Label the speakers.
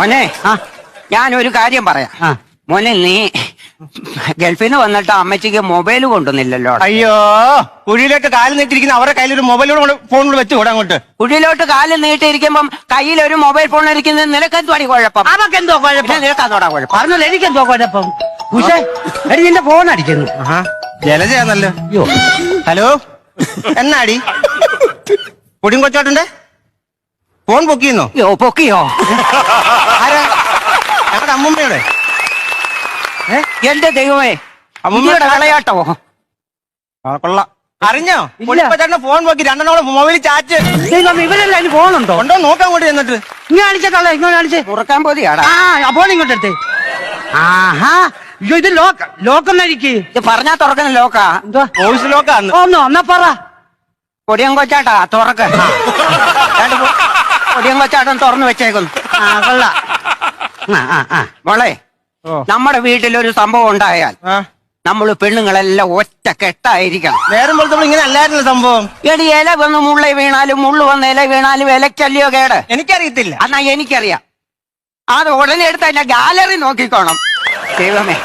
Speaker 1: മോനെ
Speaker 2: ഞാൻ
Speaker 1: ഒരു കാര്യം പറയാം. മോനെ നീ ഗൾഫിൽ നിന്ന് വന്നിട്ട് അമ്മച്ചിക്ക് മൊബൈൽ കൊണ്ടുവന്നില്ലല്ലോ.
Speaker 3: അയ്യോ കുഴിയിലേക്ക് കാൽ നീട്ടിരിക്കുന്ന അവരുടെ കയ്യിൽ ഒരു മൊബൈലോട് ഫോണിൽ വെച്ച് കൂടെ അങ്ങോട്ട്.
Speaker 1: കുഴിയിലോട്ട് കാൽ നീട്ടിയിരിക്കുമ്പം കയ്യിൽ ഒരു മൊബൈൽ ഫോൺ ഇരിക്കുന്നത് നിനക്കെന്തുവാടി കുഴപ്പം?
Speaker 2: അവക്ക് എന്തോ കുഴപ്പം
Speaker 1: നിനക്കതോടാ കുഴപ്പം?
Speaker 2: പറഞ്ഞല്ലോ എനിക്ക് എന്തോ കുഴപ്പം? ഉഷേ എടി നിന്റെ ഫോൺ അടിക്കുന്നു
Speaker 3: ജലജയാന്നല്ലോ
Speaker 2: അയ്യോ.
Speaker 3: ഹലോ എന്നാടി? പൊടിയും കൊച്ചോട്ടുണ്ട് ഫോൺ പൊക്കിയെന്നോ?
Speaker 1: യോ പൊക്കിയോ?
Speaker 3: ആരാ? ഞങ്ങളുടെ അമ്മൂമ്മയുടെ?
Speaker 1: എന്റെ ദൈവമേ
Speaker 3: അമ്മൂമ്മയുടെ
Speaker 1: കളയാട്ടോ. വിളയാട്ടോ
Speaker 3: ആ കൊള്ളാം. അറിഞ്ഞോ?
Speaker 2: ഇല്ല.
Speaker 3: ഫോൺ നോക്കി രണ്ടെണ്ണോളം മൊബൈലിൽ ചാറ്റ്
Speaker 2: ദൈവം ഇവരല്ല അതിന് ഫോണുണ്ടോ?
Speaker 3: ഉണ്ടോ നോക്കാൻ കൂടി എന്നിട്ട്
Speaker 2: ഇങ്ങനെ കാണിച്ചേക്കളെ ഇങ്ങനെ കാണിച്ചേ.
Speaker 1: തുറക്കാൻ പോതിയാടാ.
Speaker 2: ആ അപ്പോൾ ഇങ്ങോട്ട് എടുത്തേ ആഹാ അയ്യോ ഇത് ലോക്ക് ലോക്കെന്നായിരിക്കും
Speaker 1: ഇത് പറഞ്ഞാ തുറക്കുന്ന ലോക്കാ.
Speaker 2: എന്തുവാ?
Speaker 3: വോയിസ് ലോക്കാന്ന്.
Speaker 2: ഒന്നോ എന്നാ പറ.
Speaker 1: കൊടിയം കൊച്ചാട്ടാ തുറക്ക. കൊച്ചാട്ടൻ തുറന്നു വെച്ചേക്കുന്നു.
Speaker 2: ആ കൊള്ള. ആ ആ ആ.
Speaker 1: മോളെ
Speaker 3: ഓ.
Speaker 1: നമ്മുടെ വീട്ടിലൊരു സംഭവം ഉണ്ടായാൽ
Speaker 3: ആ.
Speaker 1: നമ്മൾ പെണ്ണുങ്ങളെല്ലാം ഒറ്റ കെട്ടായിരിക്കണം.
Speaker 3: നേരം പോലത്തെ ഇങ്ങനെ അല്ലായിരുന്നു സംഭവം?
Speaker 1: എടി ഇല വന്ന് മുള്ള വീണാലും മുള്ളു വന്ന് ഇല വീണാലും ഇലക്കല്ലയോ കേട്?
Speaker 3: എനിക്കറിയത്തില്ല.
Speaker 1: എന്നാ എനിക്കറിയാം. അത് ഉടനെ എടുത്ത് ഗാലറി നോക്കിക്കോണം. ദൈവമേ.